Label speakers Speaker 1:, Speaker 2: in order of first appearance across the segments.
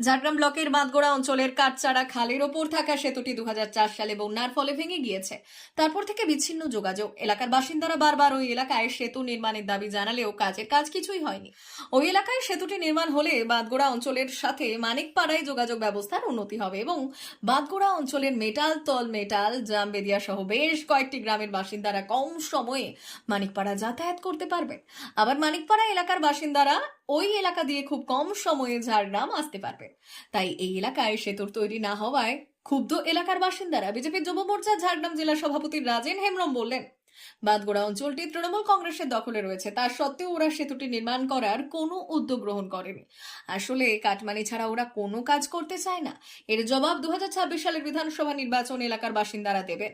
Speaker 1: ঝাড়গ্রাম ব্লকের বাঁধগোড়া অঞ্চলের কাঠচাড়া খালের ওপর থাকা সেতুটি দু হাজার চার সালে বন্যার ফলে ভেঙে গিয়েছে। তারপর থেকে বিচ্ছিন্ন যোগাযোগ। এলাকার বাসিন্দারা বারবার ওই এলাকায় সেতু নির্মাণের দাবি জানালেও কাজের কাজ কিছুই হয়নি। ওই এলাকায় সেতুটি নির্মাণ হলে বাঁধগোড়া অঞ্চলের সাথে মানিকপাড়ায় যোগাযোগ ব্যবস্থার উন্নতি হবে এবং বাঁধগোড়া অঞ্চলের মেটাল, তল মেটাল, জামবেদিয়া সহ বেশ কয়েকটি গ্রামের বাসিন্দারা কম সময়ে মানিকপাড়া যাতায়াত করতে পারবেন। আবার মানিকপাড়া এলাকার বাসিন্দারা ওই এলাকা দিয়ে খুব কম সময়ে ঝাড়গ্রাম আসতে পারবে। তাই এই এলাকায় সেতুর তৈরি না হওয়ায় ক্ষুব্ধ এলাকার বাসিন্দারা বিজেপির যুব মোর্চা ঝাড়গ্রাম জেলা সভাপতি রাজেন হেমব্রম বললেন বাদগোড়া অঞ্চলটি তৃণমূল কংগ্রেসের দখলে রয়েছে। তা সত্ত্বেও ওরা সেতুটি নির্মাণ করার কোনো উদ্যোগ গ্রহণ করেনি। আসলে কাটমানি ছাড়া ওরা কোনো কাজ করতে চায় না। এর জবাব দু সালের বিধানসভা নির্বাচন এলাকার বাসিন্দারা দেবেন।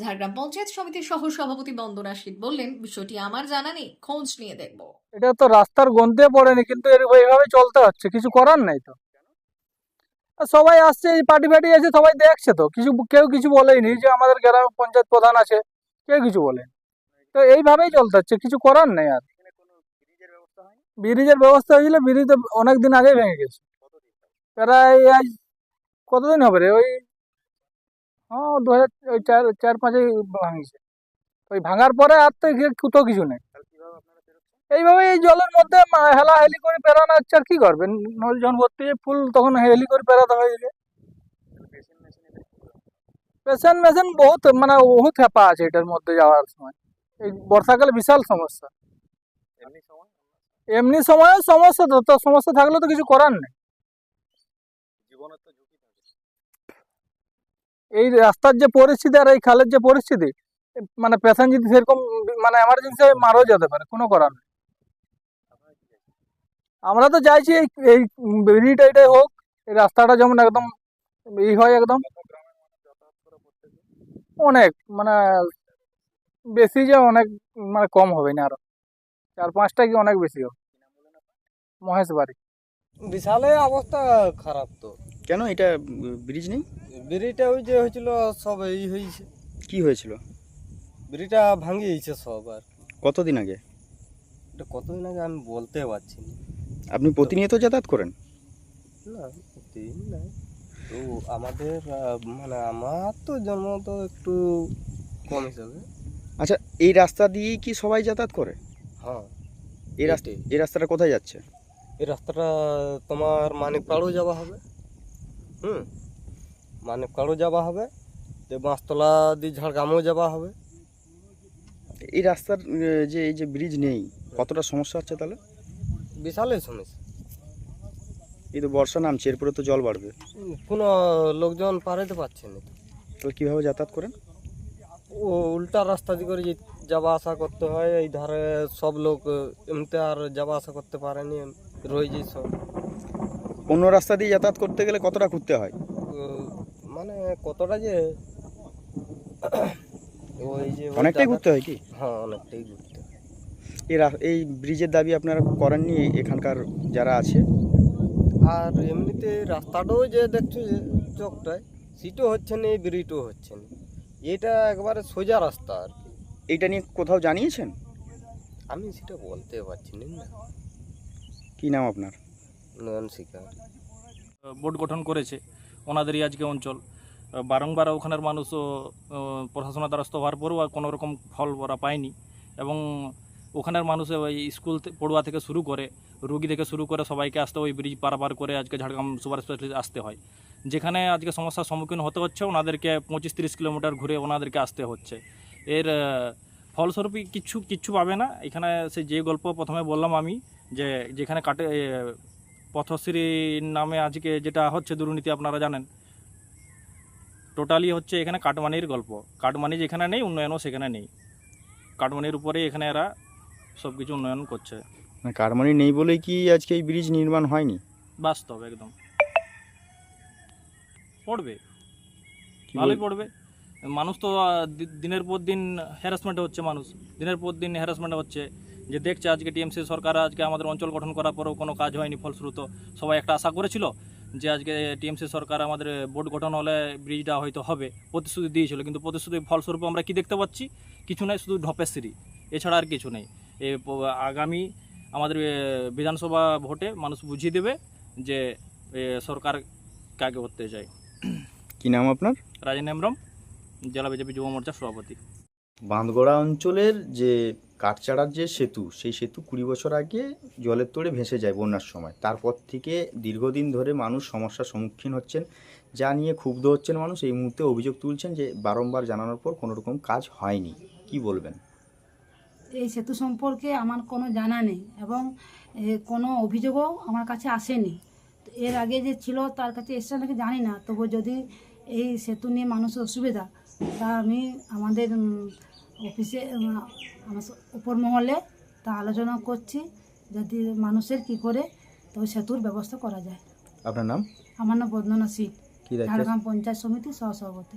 Speaker 1: ঝাড়গ্রাম পঞ্চায়েত সমিতির সহ সভাপতি বন্দনা শীত বললেন, বিষয়টি আমার জানা নেই, খোঁজ নিয়ে দেখব।
Speaker 2: এটা তো রাস্তার গন্তে পড়েনি, কিন্তু এইভাবে চলতে হচ্ছে। কিছু করার নাই তো। সবাই আসছে, এই পার্টি ফাটি আছে, সবাই দেখছে তো। কিছু, কেউ কিছু বলেনি যে আমাদের গ্রাম পঞ্চায়েত প্রধান আছে। কেউ কিছু বলেনি তো এইভাবেই চলতে হচ্ছে কিছু করার নেই আর। ব্রিজের ব্যবস্থা হয়েছিল ব্রিজ অনেক দিন আগেই ভেঙে গেছে। প্রায় আজ কতদিন হবে রে? ওই হ্যাঁ দু হাজার ওই চার চার পাঁচে ভাঙিছে। ওই ভাঙার পরে আর তো কোথাও কিছু নেই। এইভাবে এই জলের মধ্যে হেলা হেলি করে পেরানো হচ্ছে আর কি করবেন? যখন ভর্তি ফুল তখন হেলি করে পেরাতে হয়ে পেশেন্ট মেশিন বহুত মানে বহুত হেপা আছে এটার মধ্যে যাওয়ার সময়। এই বর্ষাকালে বিশাল সমস্যা। এমনি সময়? সমস্যা তো তো সমস্যা থাকলে তো কিছু করার নেই। এই রাস্তার যে পরিস্থিতি আর এই খালের যে পরিস্থিতি মানে পেশেন্ট যদি সেরকম মানে এমার্জেন্সি মারাও যেতে পারে কোনো করার নেই। আমরা তো চাইছি এই এই ব্রিজটা এটাই হোক এই রাস্তাটা যেমন একদম ই হয় একদম। অনেক মানে বেশি যে অনেক মানে কম হবে না আরও। চার পাঁচটা কি অনেক বেশি হবে? মহেশ বাড়ি।
Speaker 3: বিশালে অবস্থা খারাপ তো।
Speaker 4: কেন? এটা ব্রিজ নেই?
Speaker 3: ব্রিজটা ওই যে হয়েছিল সব এই হয়েছে।
Speaker 4: কি হয়েছিল?
Speaker 3: ব্রিজটা ভাঙিয়েছে সব আর।
Speaker 4: কতদিন আগে?
Speaker 3: এটা কতদিন আগে আমি বলতে পারছি না।
Speaker 4: আপনি প্রতিনিয়ত যাতায়াত করেন?
Speaker 3: না দিন না তো আমাদের মানে আমার তো জন্ম তো একটু কম হিসাবে।
Speaker 4: আচ্ছা এই রাস্তা দিয়েই কি সবাই যাতায়াত করে?
Speaker 3: হ্যাঁ
Speaker 4: এই রাস্তা এই রাস্তাটা কোথায় যাচ্ছে?
Speaker 3: এই রাস্তাটা তোমার মানিকপাড়ও যাওয়া হবে। হুম মানিকপাড়ও যাওয়া হবে। যে বাঁশতলা দিয়ে ঝাড়গ্রামও যাওয়া হবে।
Speaker 4: এই রাস্তার যে এই যে ব্রিজ নেই কতটা সমস্যা হচ্ছে তাহলে?
Speaker 3: বিশালই সমস্যা।
Speaker 4: এই তো বর্ষা নামছে এরপরে তো জল বাড়বে।
Speaker 3: কোনো লোকজন পারাইতে পারছে না তো।
Speaker 4: তাহলে কীভাবে যাতায়াত করেন?
Speaker 3: ও উল্টা রাস্তা দিয়ে করে যে- যাওয়া আসা করতে হয় এই ধারে সব লোক এমনিতে আর যাওয়া আসা করতে পারেনি রয়ে যায় সব।
Speaker 4: অন্য রাস্তা দিয়ে যাতায়াত করতে গেলে কতটা ঘুরতে হয়?
Speaker 3: মানে কতটা যে ওই যে
Speaker 4: অনেকটাই ঘুরতে হয় কি?
Speaker 3: হ্যাঁ অনেকটাই ঘুরতে হয়।
Speaker 4: এই ব্রিজের দাবি আপনারা করেননি এখানকার যারা আছে?
Speaker 3: আর এমনিতে রাস্তাটাও যে দেখছ যে চকটায় সিটও হচ্ছে না এই ব্রিজও হচ্ছে না। এটা একবারে সোজা রাস্তা আর কি।
Speaker 4: এইটা নিয়ে কোথাও জানিয়েছেন?
Speaker 3: আমি সেটা বলতে পারছি না।
Speaker 4: কি নাম আপনার?
Speaker 3: নয়ন শিকার।
Speaker 5: বোর্ড গঠন করেছে ওনাদেরই আজকে অঞ্চল। বারংবার ওখানের মানুষও প্রশাসনের দ্বারস্থ হওয়ার পরেও আর কোনো রকম ফল ওরা পায়নি। এবং ওখানের মানুষ ওই স্কুল পড়ুয়া থেকে শুরু করে রুগী থেকে শুরু করে সবাইকে আসতে ওই ব্রিজ পারাপার করে আজকে ঝাড়গ্রাম সুপার স্পেশালিস্ট আসতে হয়। যেখানে আজকে সমস্যার সম্মুখীন হতে হচ্ছে ওনাদেরকে পঁচিশ তিরিশ কিলোমিটার ঘুরে ওনাদেরকে আসতে হচ্ছে। এর ফলস্বরূপ কিচ্ছু কিচ্ছু পাবে না। এখানে সে যে গল্প প্রথমে বললাম আমি যে যেখানে কাটে এ, পথশ্রীর নামে আজকে যেটা হচ্ছে দুর্নীতি আপনারা জানেন। টোটালি হচ্ছে এখানে কাটমানির গল্প। কাটমানি যেখানে নেই উন্নয়নও সেখানে নেই। কাটমানির উপরে এখানে এরা সব কিছু উন্নয়ন করছে।
Speaker 4: মানে কারমানি নেই বলেই কি আজকে এই ব্রিজ নির্মাণ হয়নি?
Speaker 5: বাস্তব একদম। পড়বে। ভালোই পড়বে। মানুষ তো দিনের পর দিন হ্যারাসমেন্ট হচ্ছে মানুষ। দিনের পর দিন হ্যারাসমেন্ট হচ্ছে। যে দেখছে আজকে টিএমসি সরকার আজকে আমাদের অঞ্চল গঠন করার পরেও কোনো কাজ হয়নি ফলশ্রুত সবাই একটা আশা করেছিল যে আজকে টিএমসি সরকার আমাদের বোর্ড গঠন হলে ব্রিজটা হয়তো হবে প্রতিশ্রুতি দিয়েছিল। কিন্তু প্রতিশ্রুতি ফলস্বরূপ আমরা কি দেখতে পাচ্ছি? কিছু নাই শুধু ঢপের সিঁড়ি। এছাড়া আর কিছু নেই। আগামী আমাদের বিধানসভা ভোটে মানুষ বুঝিয়ে দেবে যে সরকার কাকে করতে চাই
Speaker 4: কি নাম আপনার?
Speaker 5: রাজেন হেমব্রম জেলা বিজেপি যুব মোর্চার সভাপতি।
Speaker 4: বাঁধগড়া অঞ্চলের যে কাঠচাড়ার যে সেতু সেই সেতু কুড়ি বছর আগে জলের তোড়ে ভেসে যায় বন্যার সময়। তারপর থেকে দীর্ঘদিন ধরে মানুষ সমস্যার সম্মুখীন হচ্ছেন। যা নিয়ে ক্ষুব্ধ হচ্ছেন মানুষ। এই মুহূর্তে অভিযোগ তুলছেন যে বারংবার জানানোর পর কোনো রকম কাজ হয়নি। কি বলবেন?
Speaker 6: এই সেতু সম্পর্কে আমার কোনো জানা নেই এবং কোনো অভিযোগও আমার কাছে আসেনি। তো এর আগে যে ছিল তার কাছে এসছে নাকি জানি না। তবু যদি এই সেতু নিয়ে মানুষের অসুবিধা তা আমি আমাদের অফিসে আমার উপর মহলে তা আলোচনা করছি যদি মানুষের কি করে তো সেতুর ব্যবস্থা করা যায়।
Speaker 4: আপনার নাম?
Speaker 6: আমার নাম বন্দনা সিট ঝাড়গ্রাম পঞ্চায়েত সমিতির সহসভাপতি।